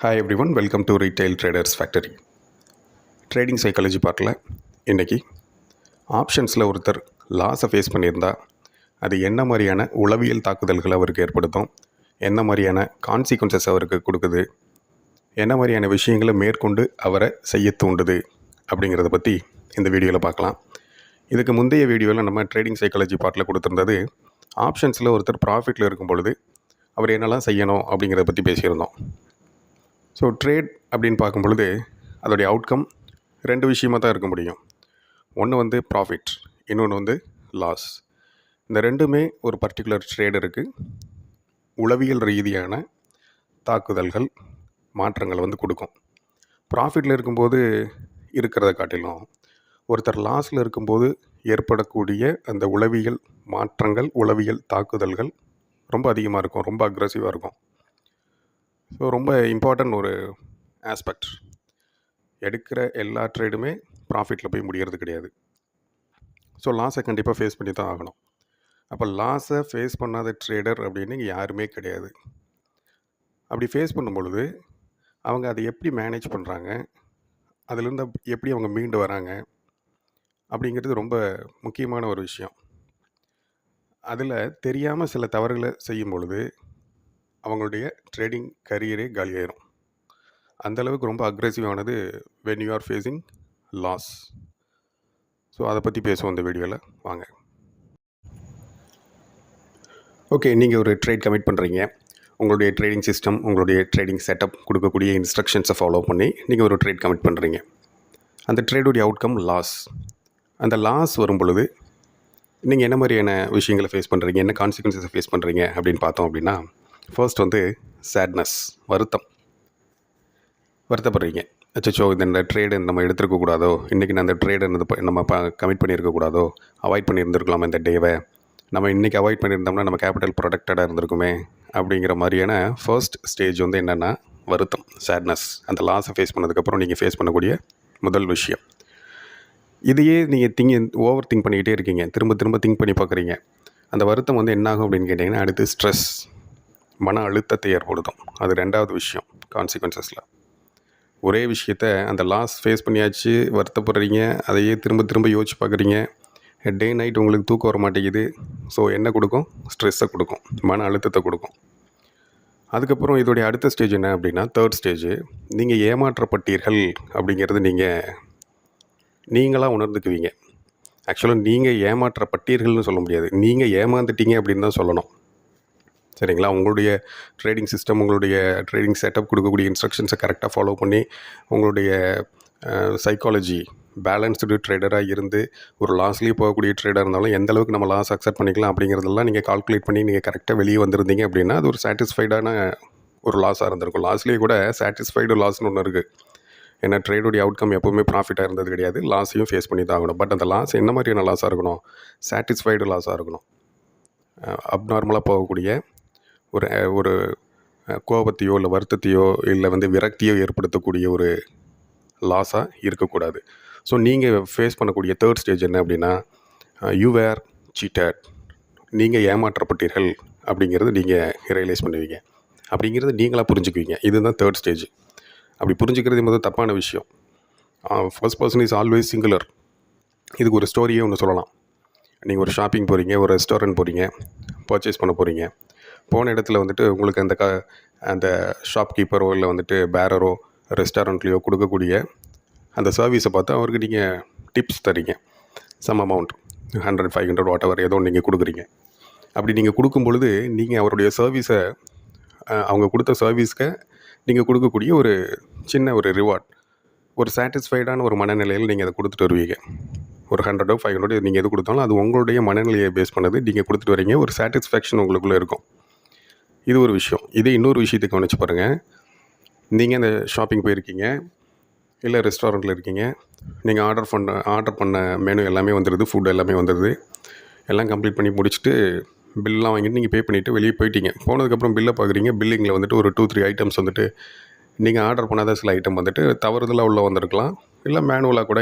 Hi everyone welcome to retail traders factory trading psychology பார்ட்டில் இன்றைக்கி ஆப்ஷன்ஸில் ஒருத்தர் லாஸை ஃபேஸ் பண்ணியிருந்தா அது என்ன மாதிரியான உளவியல் தாக்குதல்கள் அவருக்கு ஏற்படுத்தும் என்ன மாதிரியான கான்சிக்வன்சஸ் அவருக்கு கொடுக்குது என்ன மாதிரியான விஷயங்களை மேற்கொண்டு அவரை செய்ய தூண்டுது அப்படிங்கிறத பற்றி இந்த வீடியோவில் பார்க்கலாம். இதுக்கு முந்தைய வீடியோவில் நம்ம ட்ரேடிங் சைக்காலஜி பார்ட்டில் கொடுத்துருந்தது ஆப்ஷன்ஸில் ஒருத்தர் ப்ராஃபிட்டில் இருக்கும் பொழுது அவர் என்னெல்லாம் செய்யணும் அப்படிங்கிறத பற்றி பேசியிருந்தோம். ஸோ ட்ரேட் அப்படின்னு பார்க்கும் பொழுது அதோடைய அவுட்கம் ரெண்டு விஷயமாக தான் இருக்க முடியும். ஒன்று வந்து ப்ராஃபிட் இன்னொன்று வந்து லாஸ் இந்த ரெண்டுமே ஒரு பர்டிகுலர் இருக்குது உளவியல் ரீதியான தாக்குதல்கள் மாற்றங்கள் வந்து கொடுக்கும். ப்ராஃபிட்டில் இருக்கும்போது இருக்கிறத காட்டிலும் ஒருத்தர் லாஸில் இருக்கும்போது ஏற்படக்கூடிய அந்த உளவியல் மாற்றங்கள் உளவியல் தாக்குதல்கள் ரொம்ப அதிகமாக இருக்கும் ரொம்ப அக்ரஸிவாக இருக்கும். ஸோ ரொம்ப இம்பார்ட்டன்ட் ஒரு ஆஸ்பெக்ட் எடுக்கிற எல்லா ட்ரேடுமே ப்ராஃபிட்டில் போய் முடியறது கிடையாது. ஸோ லாஸை கண்டிப்பாக ஃபேஸ் பண்ணி தான் ஆகணும். அப்போ லாஸை ஃபேஸ் பண்ணாத ட்ரேடர் அப்படின்னு இங்கே யாருமே கிடையாது. அப்படி ஃபேஸ் பண்ணும்பொழுது அவங்க அதை எப்படி மேனேஜ் பண்ணுறாங்க அதுலேருந்து எப்படி அவங்க மீண்டு வராங்க? அப்படிங்கிறது ரொம்ப முக்கியமான ஒரு விஷயம். அதில் தெரியாமல் சில தவறுகளை செய்யும் பொழுது அவங்களுடைய ட்ரேடிங் கரியரே காலியாயிரும். அந்தளவுக்கு ரொம்ப அக்ரெசிவானது when you are facing loss so அதை பற்றி பேசுவோம் இந்த வீடியோவில் வாங்க. ஓகே நீங்கள் ஒரு ட்ரேட் கமிட் பண்ணுறீங்க உங்களுடைய ட்ரேடிங் சிஸ்டம் உங்களுடைய ட்ரேடிங் செட்டப் கொடுக்கக்கூடிய இன்ஸ்ட்ரக்ஷன்ஸை ஃபாலோ பண்ணி நீங்கள் ஒரு ட்ரேட் கமிட் பண்ணுறீங்க அந்த ட்ரேடுடைய அவுட்கம் லாஸ் அந்த லாஸ் வரும் பொழுது நீங்கள் என்ன மாதிரியான விஷயங்களை ஃபேஸ் பண்ணுறீங்க என்ன கான்சிக்வன்சஸை ஃபேஸ் பண்ணுறீங்க அப்படின்னு பார்த்தோம் அப்படின்னா ஃபர்ஸ்ட் வந்து சேட்னஸ் வருத்தம். வருத்தப்படுறீங்க. அச்சோ இந்த ட்ரேடு நம்ம எடுத்துருக்கக்கூடாதோ இன்றைக்கி நான் அந்த ட்ரேடு நம்ம கமிட் பண்ணியிருக்கக்கூடாதோ அவாய்ட் பண்ணியிருந்துருக்கலாம் இந்த டேவை நம்ம இன்றைக்கி அவாய்ட் பண்ணியிருந்தோம்னா நம்ம கேபிட்டல் ப்ரொடக்டடாக இருந்திருக்குமே? அப்படிங்கிற மாதிரியான ஃபர்ஸ்ட் ஸ்டேஜ் வந்து என்னென்னா வருத்தம் சேட்னஸ் அந்த லாஸை ஃபேஸ் பண்ணதுக்கப்புறம் நீங்கள் ஃபேஸ் பண்ணக்கூடிய முதல் விஷயம். இதையே நீங்கள் திங்க் ஓவர் திங்க் பண்ணிக்கிட்டே இருக்கீங்க. திரும்ப திரும்ப திங்க் பண்ணி பார்க்குறீங்க. அந்த வருத்தம் வந்து என்னாகும் அப்படின்னு கேட்டிங்கன்னா அடுத்து ஸ்ட்ரெஸ் மன அழுத்தத்தை ஏற்படுத்தும். அது ரெண்டாவது விஷயம் கான்சிக்வன்சஸில் ஒரே விஷயத்த அந்த லாஸ் ஃபேஸ் பண்ணியாச்சு வருத்தப்படுறீங்க அதையே திரும்ப திரும்ப யோசிச்சு பார்க்குறீங்க. டே நைட் உங்களுக்கு தூக்கம் வர மாட்டேங்குது. ஸோ என்ன கொடுக்கும்? ஸ்ட்ரெஸ்ஸை கொடுக்கும். மன அழுத்தத்தை கொடுக்கும். அதுக்கப்புறம் இதோடைய அடுத்த ஸ்டேஜ் என்ன அப்படின்னா தேர்ட் ஸ்டேஜ் நீங்கள் ஏமாற்றப்பட்டீர்கள் அப்படிங்கிறது நீங்கள் நீங்களாக உணர்ந்துக்குவீங்க ஆக்சுவலாக நீங்கள் ஏமாற்றப்பட்டீர்கள்னு சொல்ல முடியாது. நீங்கள் ஏமாந்துட்டீங்க அப்படின்னு தான் சொல்லணும். சரிங்களா? உங்களுடைய ட்ரேடிங் சிஸ்டம் உங்களுடைய ட்ரேடிங் செட்டப் கொடுக்கக்கூடிய இன்ஸ்ட்ரக்ஷன்ஸை கரெக்டாக ஃபாலோ பண்ணி உங்களுடைய சைக்காலஜி பேலன்ஸ்டு ட்ரேடராக இருந்து ஒரு லாஸ்லேயே போகக்கூடிய ட்ரேடாக இருந்தாலும் எந்த அளவுக்கு நம்ம லாஸ் அக்செப்ட் பண்ணிக்கலாம் அப்படிங்கிறதெல்லாம் நீங்கள் கால்குலேட் பண்ணி நீங்கள் கரெக்டாக வெளியே வந்திருந்தீங்க அப்படின்னா அது ஒரு சாட்டிஸ்ஃபைடான ஒரு லாஸாக இருந்திருக்கும். லாஸ்லேயே கூட சாட்டிஸ்ஃபைடு லாஸ்னு ஒன்று இருக்குது ஏன்னா ட்ரேடுடைய அவுட்கம் எப்போவுமே ப்ராஃபிட்டாக இருந்தது கிடையாது. லாஸையும் ஃபேஸ் பண்ணி தான் ஆகணும். பட் அந்த லாஸ் என்ன மாதிரியான லாஸாக இருக்கணும்? சாட்டிஸ்ஃபைடு லாஸாக இருக்கணும். அப்நார்மலாக போகக்கூடிய ஒரு ஒரு கோபத்தையோ இல்லை வருத்தத்தையோ இல்லை வந்து விரக்தியோ ஏற்படுத்தக்கூடிய ஒரு லாஸாக இருக்கக்கூடாது. ஸோ நீங்கள் ஃபேஸ் பண்ணக்கூடிய தேர்ட் ஸ்டேஜ் என்ன அப்படின்னா யூ வேர் சீட்டட் நீங்கள் ஏமாற்றப்பட்டீர்கள் அப்படிங்கிறது நீங்கள் ரியலைஸ் பண்ணுவீங்க. அப்படிங்கிறது நீங்களாக புரிஞ்சுக்குவீங்க. இதுதான் தேர்ட் ஸ்டேஜ் அப்படி புரிஞ்சுக்கிறது முதல் தப்பான விஷயம். First person is always singular இதுக்கு ஒரு ஸ்டோரியே ஒன்று சொல்லலாம். நீங்கள் ஒரு ஷாப்பிங் போகிறீங்க ஒரு ரெஸ்டாரண்ட் போகிறீங்க பர்ச்சேஸ் பண்ண போகிறீங்க போன இடத்துல வந்துட்டு உங்களுக்கு அந்த க அந்த ஷாப்கீப்பரோ இல்லை வந்துட்டு பேரரோ ரெஸ்டாரண்ட்லேயோ கொடுக்கக்கூடிய அந்த சர்வீஸை பார்த்து அவருக்கு நீங்கள் டிப்ஸ் தரீங்க. Some amount hundred five hundred what அவர் ஏதோ நீங்கள் கொடுக்குறீங்க. அப்படி நீங்கள் கொடுக்கும் பொழுது நீங்கள் அவருடைய சர்வீஸை அவங்க கொடுத்த சர்வீஸ்க்கு நீங்கள் கொடுக்கக்கூடிய ஒரு சின்ன ஒரு ரிவார்ட் ஒரு சாட்டிஸ்ஃபைடான ஒரு மனநிலையில் நீங்கள் அதை கொடுத்துட்டு வருவீங்க. ஒரு ஹண்ட்ரடோ ஃபைவ் ஹண்ட்ரடோ நீங்கள் எது கொடுத்தாலும் அது உங்களுடைய மனநிலையை பேஸ் பண்ணது. நீங்கள் கொடுத்துட்டு வரீங்க ஒரு சாட்டிஸ்ஃபேக்ஷன் உங்களுக்குள்ளே இருக்கும். இது ஒரு விஷயம். இதே இன்னொரு விஷயத்தை கவனிச்சு பாருங்கள் நீங்கள் அந்த ஷாப்பிங் போயிருக்கீங்க. இல்லை ரெஸ்டாரண்ட்டில் இருக்கீங்க. நீங்கள் ஆர்டர் பண்ண ஆர்டர் பண்ண மெனு எல்லாமே வந்துடுது ஃபுட் எல்லாமே வந்துடுது எல்லாம் கம்ப்ளீட் பண்ணி முடிச்சுட்டு பில்லாம் வாங்கிட்டு நீங்கள் பே பண்ணிவிட்டு வெளியே போயிட்டீங்க. போனதுக்கப்புறம் பில்லை பார்க்குறீங்க பில்லிங்கில் வந்துட்டு ஒரு டூ த்ரீ ஐட்டம்ஸ் வந்துட்டு நீங்கள் ஆர்டர் பண்ணாத சில ஐட்டம் வந்துட்டு தவறுதலாக உள்ள வந்திருக்கலாம். இல்லை மேனுவலாக கூட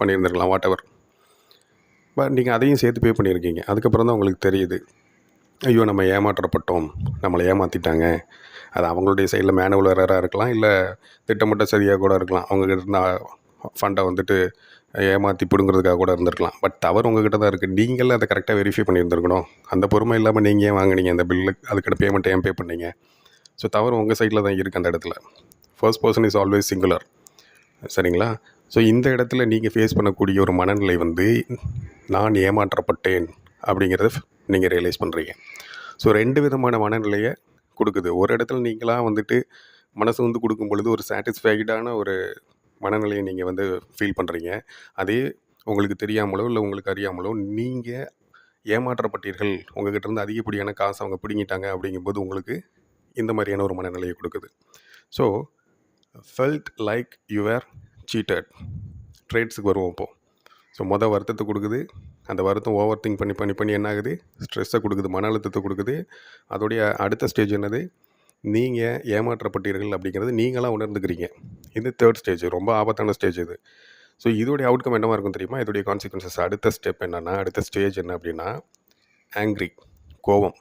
பண்ணியிருந்திருக்கலாம் வாட் எவர் பட் நீங்கள் அதையும் சேர்த்து பே பண்ணியிருக்கீங்க. அதுக்கப்புறம் தான் உங்களுக்கு தெரியுது. ஐயோ நம்ம ஏமாற்றப்பட்டோம். நம்மளை ஏமாற்றிட்டாங்க அது அவங்களுடைய சைடில் மேனுவல் எரராக இருக்கலாம் இல்லை திட்டமிட்ட சரியாக கூட இருக்கலாம். அவங்ககிட்ட இருந்த ஃபண்டை வந்துட்டு ஏமாற்றி பிடுங்கிறதுக்காக கூட இருந்திருக்கலாம். பட் தவறு உங்ககிட்ட தான் இருக்குது நீங்களே அதை கரெக்டாக வெரிஃபை பண்ணியிருந்துருக்கணும். அந்த பொறுமை இல்லாமல் நீங்கள் ஏன் வாங்குனீங்க? அந்த பில்லு அதுக்கான பேமெண்ட்டை ஏன் பே பண்ணீங்க? ஸோ தவறு உங்கள் சைடில் தான் இருக்குது அந்த இடத்துல. First person is always singular சரிங்களா? ஸோ இந்த இடத்துல நீங்கள் ஃபேஸ் பண்ணக்கூடிய ஒரு மனநிலை வந்து நான் ஏமாற்றப்பட்டேன். அப்படிங்கிறத நீங்கள் ரியலைஸ் பண்ணுறீங்க ஸோ ரெண்டு விதமான மனநிலையை கொடுக்குது. ஒரு இடத்துல நீங்களாக வந்துட்டு மனசு வந்து கொடுக்கும் பொழுது ஒரு சாட்டிஸ்ஃபைடான ஒரு மனநிலையை நீங்கள் வந்து ஃபீல் பண்ணுறீங்க அதே உங்களுக்கு தெரியாமலோ இல்லை உங்களுக்கு அறியாமலோ நீங்கள் ஏமாற்றப்பட்டீர்கள். உங்ககிட்ட இருந்து அதிகப்படியான காசு அவங்க பிடுங்கிட்டாங்க அப்படிங்கும்போது உங்களுக்கு இந்த மாதிரியான ஒரு மனநிலையை கொடுக்குது. So felt like your seated ட்ரேட்ஸுக்கு வருவோம் இப்போது ஸோ மொதல் வருத்தத்தை கொடுக்குது. அந்த வருத்தம் ஓவர் திங்க் பண்ணி பண்ணி பண்ணி என்ன ஆகுது ஸ்ட்ரெஸ்ஸை கொடுக்குது மன அழுத்தத்தை கொடுக்குது. அதோடைய அடுத்த ஸ்டேஜ் என்னது? நீங்கள் ஏமாற்றப்பட்டீர்கள் அப்படிங்கிறது நீங்களாக உணர்ந்துக்கிறீங்க. இது தேர்ட் ஸ்டேஜ் ரொம்ப ஆபத்தான ஸ்டேஜ் இது. ஸோ இதோடைய அவுட்கம் என்னவா இருக்கும் தெரியுமா? இதோடைய கான்சிக்வன்சஸ் அடுத்த ஸ்டெப் என்னென்னா அடுத்த ஸ்டேஜ் என்ன அப்படின்னா ஆங்க்ரி கோபம்.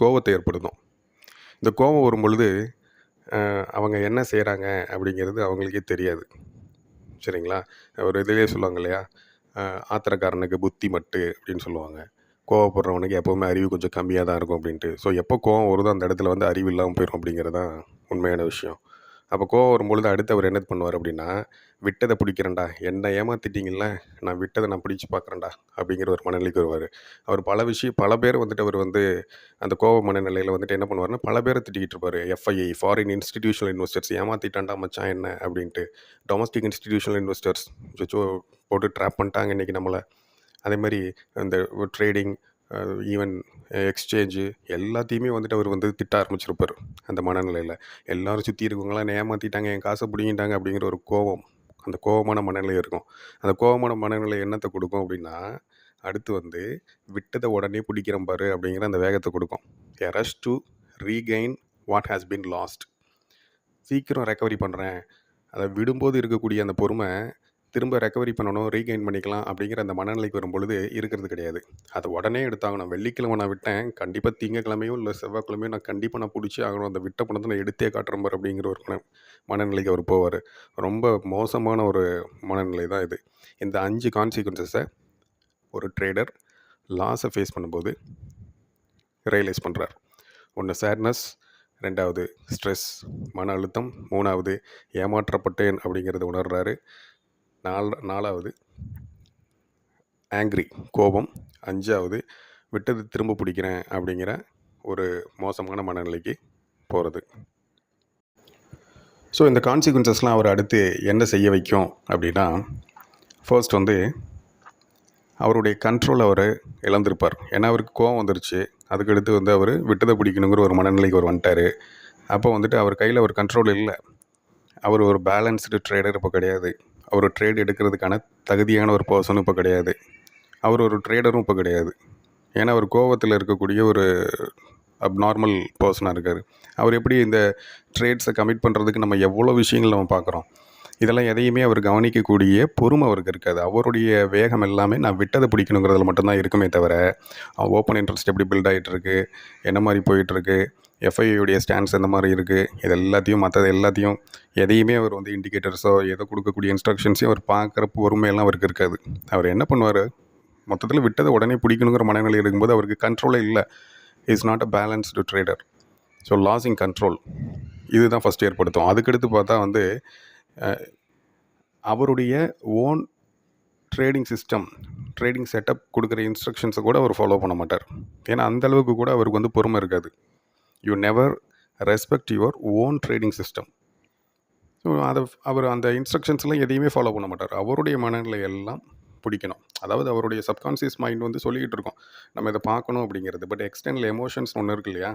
கோபத்தை ஏற்படுத்தும். இந்த கோபம் வரும் பொழுது அவங்க என்ன செய்கிறாங்க அப்படிங்கிறது அவங்களுக்கே தெரியாது. சரிங்களா? ஒரு இதிலே சொல்லுவாங்க இல்லையா? ஆத்திரக்காரனுக்கு புத்தி மட்டு அப்படின்னு சொல்லுவாங்க. கோவப்படுறவனுக்கு எப்போவுமே அறிவு கொஞ்சம் கம்மியாக தான் இருக்கும் அப்படின்ட்டு ஸோ எப்போ கோவம் வருதோ அந்த இடத்துல வந்து அறிவு இல்லாமல் போயிடும் அப்படிங்கிறது தான் உண்மையான விஷயம். அப்போ கோவம் வரும்பொழுது அடுத்து அவர் என்ன பண்ணுவார் அப்படின்னா விட்டதை பிடிக்கிறேன்டா என்னை ஏமாத்திட்டீங்கல்ல நான் விட்டதை நான் பிடிச்சி பார்க்குறேன்டா அப்படிங்கிற ஒரு மனநிலைக்கு வருவார். அவர் பல விஷயம் பல பேர் வந்துட்டு அவர் வந்து அந்த கோவ மனநிலையில் வந்துட்டு என்ன பண்ணுவார்னா பல பேரை திட்டிகிட்டு இருப்பார். எஃப்ஐஐ ஃபாரின் இன்ஸ்டிடியூஷனல் இன்வெஸ்டர்ஸ் ஏமாத்திட்டான்டா மச்சான் என்ன? அப்படின்ட்டு. டொமஸ்டிக் இன்ஸ்டிடியூஷனல் இன்வெஸ்டர்ஸ் போட்டு ட்ராப் பண்ணிட்டாங்க இன்றைக்கி நம்மளை. அதே மாதிரி இந்த ட்ரேடிங் ஈவன் எக்ஸ்சேஞ்சு எல்லாத்தையுமே வந்துட்டு அவர் வந்து திட்ட ஆரம்பிச்சிருப்பார் அந்த மனநிலையில். எல்லோரும் சுற்றி இருக்கவங்களாம் ஏமாற்றிட்டாங்க என் காசை பிடிங்கிட்டாங்க அப்படிங்கிற ஒரு கோபம். அந்த கோபமான மனநிலை இருக்கும். அந்த கோபமான மனநிலை என்னத்தை கொடுக்கும் அப்படின்னா அடுத்து வந்து விட்டதை உடனே பிடிக்கிறோம் பாரு அப்படிங்கிற அந்த வேகத்தை கொடுக்கும். Urges to regain what has been lost சீக்கிரம் ரெக்கவரி பண்ணுறேன் அதை விடும்போது இருக்கக்கூடிய அந்த பொறுமை திரும்ப ரெக்கவரி பண்ணணும் ரீகெயின் பண்ணிக்கலாம் அப்படிங்கிற அந்த மனநிலைக்கு வரும்பொழுது இருக்கிறது கிடையாது. அதை உடனே எடுத்தாகணும். வெள்ளிக்கிழமை நான் விட்டேன். கண்டிப்பாக திங்கக்கிழமையும் இல்லை செவ்வாய்க்கிழமையும் நான் கண்டிப்பாக நான் பிடிச்சி ஆகணும். அந்த விட்ட பணத்தை நான் எடுத்தே காட்டுறேன் அப்படிங்கிற ஒரு மன மனநிலைக்கு அவர் போவார். ரொம்ப மோசமான ஒரு மனநிலை தான் இது. இந்த அஞ்சு கான்சிக்வன்சஸை ஒரு ட்ரேடர் லாஸை ஃபேஸ் பண்ணும்போது ரியலைஸ் பண்ணுறார் ஒன்று சேட்னஸ் ரெண்டாவது ஸ்ட்ரெஸ் மன அழுத்தம் மூணாவது ஏமாற்றப்பட்டேன் அப்படிங்கிறத உணர்றாரு. நால் நாலாவது ஆங்க்ரி கோபம். அஞ்சாவது விட்டது திரும்ப பிடிக்கிறேன் அப்படிங்கிற ஒரு மோசமான மனநிலைக்கு போகிறது ஸோ இந்த கான்சிக்வன்சஸ்லாம் அவர் அடுத்து என்ன செய்ய வைக்கும் அப்படின்னா ஃபர்ஸ்ட் வந்து அவருடைய கண்ட்ரோல் அவர் இழந்திருப்பார். ஏன்னா அவருக்கு கோவம் வந்துருச்சு. அதுக்கடுத்து வந்து அவர் விட்டதை பிடிக்கணுங்கிற ஒரு மனநிலைக்கு அவர் வந்துட்டார். அப்போ வந்துட்டு அவர் கையில் ஒரு கண்ட்ரோல் இல்லை. அவர் ஒரு பேலன்ஸ்டு ட்ரேடர் இப்போ கிடையாது. அவர் ட்ரேட் எடுக்கிறதுக்கான தகுதியான ஒரு பர்சனும் இப்போ கிடையாது. அவர் ஒரு ட்ரேடரும் இப்போ கிடையாது. ஏன்னா அவர் கோவத்தில் இருக்கக்கூடிய ஒரு அப்நார்மல் பர்சனாக இருக்கார். அவர் எப்படி இந்த ட்ரேட்ஸை கமிட் பண்ணுறதுக்கு நம்ம எவ்வளோ விஷயங்கள் நம்ம பார்க்குறோம்? இதெல்லாம் எதையுமே அவர் கவனிக்கக்கூடிய பொறுமை அவருக்கு இருக்காது. அவருடைய வேகம் எல்லாமே நான் விட்டதை பிடிக்கணுங்கிறதுல மட்டும்தான் இருக்குமே தவிர ஓப்பன் இன்ட்ரெஸ்ட் எப்படி பில்ட் ஆகிட்டு இருக்கு என்ன மாதிரி போயிட்டுருக்கு எஃப்ஐயுடைய ஸ்டாண்ட்ஸ் எந்த மாதிரி இருக்குது இது எல்லாத்தையும் மற்றது எல்லாத்தையும் எதையுமே அவர் வந்து இண்டிகேட்டர்ஸோ எதை கொடுக்கக்கூடிய இன்ஸ்ட்ரக்ஷன்ஸையும் அவர் பார்க்குற பொறுமையெல்லாம் அவருக்கு இருக்காது. அவர் என்ன பண்ணுவார்? மொத்தத்தில் விட்டதை உடனே பிடிக்கணுங்கிற மனநிலை இருக்கும்போது அவருக்கு கண்ட்ரோலே இல்லை. Is not a balanced trader so losing control இதுதான் ஃபஸ்ட் ஏற்படுத்தும். அதுக்கடுத்து பார்த்தா வந்து அவருடைய own trading system trading setup கொடுக்குற இன்ஸ்ட்ரக்ஷன்ஸை கூட அவர் ஃபாலோ பண்ண மாட்டார். ஏன்னா அந்த அளவுக்கு கூட அவருக்கு வந்து பொறுமை இருக்காது. You never respect your own trading system so அதை அவர் அந்த இன்ஸ்ட்ரக்ஷன்ஸ்லாம் எதையுமே ஃபாலோ பண்ண மாட்டார். அவருடைய மனநிலை எல்லாம் பிடிக்கணும். அதாவது அவருடைய சப்கான்சியஸ் மைண்ட் வந்து சொல்லிக்கிட்டு இருக்கோம். நம்ம இதை பார்க்கணும் அப்படிங்கிறது. பட் எக்ஸ்டர்னல் எமோஷன்ஸ் ஒன்று இருக்கு இல்லையா?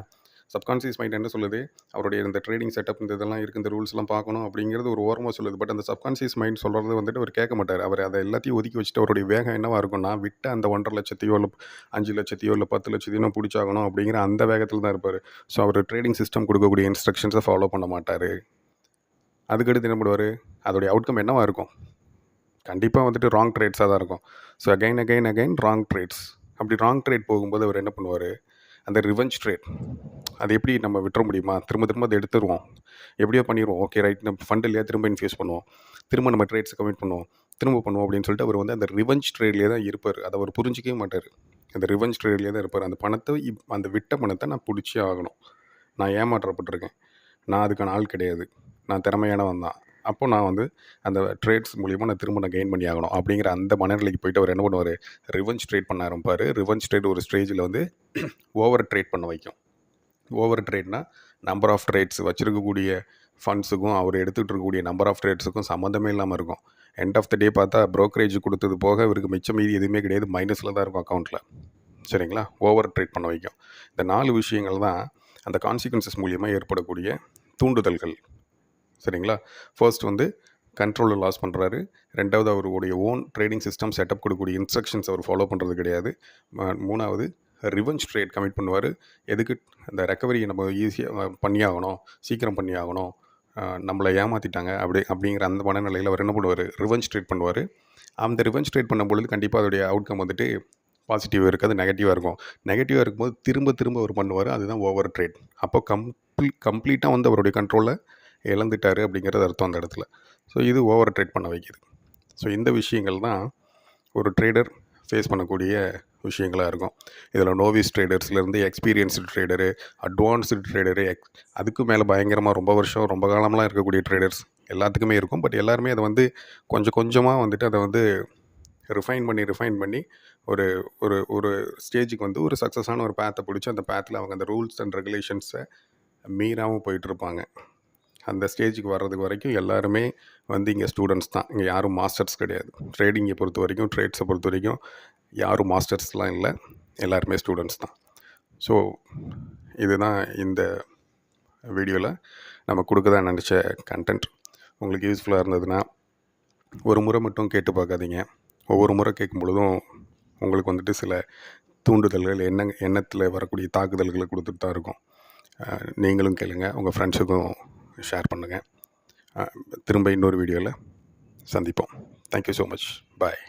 சப்கான்சியஸ் மைண்ட் என்ன சொல்லுது? அவருடைய இந்த ட்ரேடிங் செட்டப் இந்த இதெல்லாம் இருக்குது இந்த ரூல்ஸ்லாம் பார்க்கணும் அப்படிங்கிறது ஒரு ஓரமாக சொல்லுது. பட் அந்த சப்கான்சியஸ் மைண்ட் சொல்கிறது வந்துட்டு அவர் கேட்க மாட்டார். அவர் அதை எல்லாத்தையும் ஒதுக்கி வச்சுட்டு அவருடைய வேகம் என்னவாக இருக்கும்னா விட்ட அந்த ஒன்றரை லட்சத்தையோ இல்லை அஞ்சு லட்சத்தையோ இல்லை பத்து லட்சத்தையோ பிடிச்சாகணும் அப்படிங்கிற அந்த வேகத்தில் தான் இருப்பார். ஸோ அவர் ட்ரேடிங் சிஸ்டம் கொடுக்கக்கூடிய இன்ஸ்ட்ரக்ஷன்ஸை ஃபாலோ பண்ண மாட்டார். அதுக்கடுத்து என்ன பண்ணுவார்? அதோடைய அவுட்கம் என்னவா இருக்கும்? கண்டிப்பாக வந்துட்டு ராங் ட்ரேட்ஸாக தான் இருக்கும். So again again again wrong trades அப்படி ராங் ட்ரேட் போகும்போது அவர் என்ன பண்ணுவார்? அந்த ரிவெஞ்ச் ட்ரேட் அது எப்படி நம்ம விட்டுற முடியுமா? திரும்ப திரும்ப அதை எடுத்துருவோம். எப்படியோ பண்ணிடுவோம் ஓகே ரைட் நம்ம ஃபண்ட் இல்லையா? திரும்ப இன்ஃபியூஸ் பண்ணுவோம். திரும்ப நம்ம ட்ரேட்ஸ் கமிட் பண்ணுவோம். திரும்ப பண்ணுவோம் அப்படின்னு சொல்லிட்டு அவர் வந்து அந்த ரிவெஞ்ச் ட்ரேட்லேயே தான் இருப்பார். அதை அவர் புரிஞ்சிக்கவே மாட்டார். அந்த ரிவெஞ்ச் ட்ரேட்லேயே தான் இருப்பார். அந்த பணத்தை இப் அந்த விட்ட பணத்தை நான் பிடிச்சே ஆகணும். நான் ஏமாற்றப்பட்டிருக்கேன். நான் அதுக்கான ஆள் கிடையாது. நான் திறமையானவன் தான். அப்போ நான் வந்து அந்த ட்ரேட்ஸ் மூலியமாக நான் திரும்ப நான் கெயின் பண்ணி ஆகணும். அப்படிங்கிற அந்த மனநிலைக்கு போயிட்டு அவர் என்ன பண்ணுவார்? ரிவெஞ்ச் ட்ரேட் பண்ண ஆரம்பிப்பார். ரிவெஞ்ச் ட்ரேட் ஒரு ஸ்டேஜில் வந்து ஓவர் ட்ரேட் பண்ண வைக்கும். ஓவர் ட்ரேட்னா நம்பர் ஆஃப் ட்ரேட்ஸ் வச்சுருக்கக்கூடிய ஃபண்ட்ஸுக்கும் அவர் எடுத்துகிட்டு இருக்கக்கூடிய நம்பர் ஆஃப் ட்ரேட்ஸுக்கும் சம்மந்தமே இல்லாமல் இருக்கும். எண்ட் ஆஃப் த டே பார்த்தா ப்ரோக்கரேஜ் கொடுத்தது போக இவருக்கு மிச்சம் மீதி எதுவுமே கிடையாது. மைனஸில் தான் இருக்கும் அக்கௌண்ட்டில் சரிங்களா? ஓவர் ட்ரேட் பண்ண வைக்கும். இந்த நாலு விஷயங்கள் தான் அந்த கான்சிக்வன்சஸ் மூலியமாக ஏற்படக்கூடிய தூண்டுதல்கள். சரிங்களா? ஃபர்ஸ்ட் வந்து கண்ட்ரோலில் லாஸ் பண்ணுறாரு ரெண்டாவது அவருடைய ஓன் ட்ரேடிங் சிஸ்டம் செட்டப் கொடுக்கக்கூடிய இன்ஸ்ட்ரக்ஷன்ஸ் அவர் ஃபாலோ பண்ணுறது கிடையாது. மூணாவது ரிவெஞ்ச் ட்ரேட் கமிட் பண்ணுவார். எதுக்கு அந்த ரெக்கவரியை நம்ம ஈஸியாக பண்ணியாகணும் சீக்கிரம் பண்ணியாகணும் நம்மளை ஏமாற்றிட்டாங்க அப்படி அப்படிங்கிற அந்த மனநிலையில் அவர் என்ன பண்ணுவார்? ரிவெஞ்ச் ட்ரேட் பண்ணுவார். அந்த ரிவெஞ்ச் ட்ரேட் பண்ணும்பொழுது கண்டிப்பாக அதோடைய அவுட்கம் வந்துட்டு பாசிட்டிவாக இருக்காது நெகட்டிவாக இருக்கும். நெகட்டிவாக இருக்கும்போது திரும்ப திரும்ப அவர் பண்ணுவார். அதுதான் ஓவர் ட்ரேட் அப்போ கம்ப்ளீ கம்ப்ளீட்டாக வந்து அவருடைய கண்ட்ரோலை இழந்துட்டாரு அப்படிங்கிறது அர்த்தம் அந்த இடத்துல. ஸோ இது ஓவர் ட்ரேட் பண்ண வைக்கிது. ஸோ இந்த விஷயங்கள் தான் ஒரு ட்ரேடர் ஃபேஸ் பண்ணக்கூடிய விஷயங்களாக இருக்கும். இதில் நோவிஸ் ட்ரேடர்ஸ்லேருந்து எக்ஸ்பீரியன்ஸ்டு ட்ரேடரு அட்வான்ஸ்டு ட்ரேடரு எக் அதுக்கு மேலே பயங்கரமாக ரொம்ப வருஷம் ரொம்ப காலம்லாம் இருக்கக்கூடிய ட்ரேடர்ஸ் எல்லாத்துக்குமே இருக்கும். பட் எல்லாருமே அதை வந்து கொஞ்சம் கொஞ்சமாக வந்துட்டு அதை வந்து ரிஃபைன் பண்ணி ரிஃபைன் பண்ணி ஒரு ஒரு ஒரு ஸ்டேஜுக்கு வந்து ஒரு சக்ஸஸான ஒரு பேத்தை பிடிச்சி அந்த பேத்தில் அவங்க அந்த ரூல்ஸ் அண்ட் ரெகுலேஷன்ஸை மீறாமல் போயிட்டுருப்பாங்க அந்த ஸ்டேஜுக்கு வர்றதுக்கு வரைக்கும் எல்லாருமே வந்து இங்கே ஸ்டூடெண்ட்ஸ் தான். இங்கே யாரும் மாஸ்டர்ஸ் கிடையாது. ட்ரேடிங்கை பொறுத்த வரைக்கும் ட்ரேட்ஸை பொறுத்த வரைக்கும் யாரும் மாஸ்டர்ஸ்லாம் இல்லை. எல்லாருமே ஸ்டூடெண்ட்ஸ் தான். ஸோ இதுதான் இந்த வீடியோவில் நம்ம கொடுக்க தான் நினச்ச கண்டென்ட் உங்களுக்கு யூஸ்ஃபுல்லாக இருந்ததுன்னா ஒரு முறை மட்டும் கேட்டு பார்க்காதீங்க. ஒவ்வொரு முறை கேட்கும் பொழுதும் உங்களுக்கு வந்துட்டு சில தூண்டுதல்கள் எண்ண எண்ணத்தில் வரக்கூடிய தாக்குதல்களை கொடுத்துட்டு தான் இருக்கும் நீங்களும் கேளுங்கள் உங்கள் ஃப்ரெண்ட்ஸுக்கும் ஷேர் பண்ணுங்கள் திரும்ப இன்னொரு வீடியோவில் சந்திப்போம். Thank you so much bye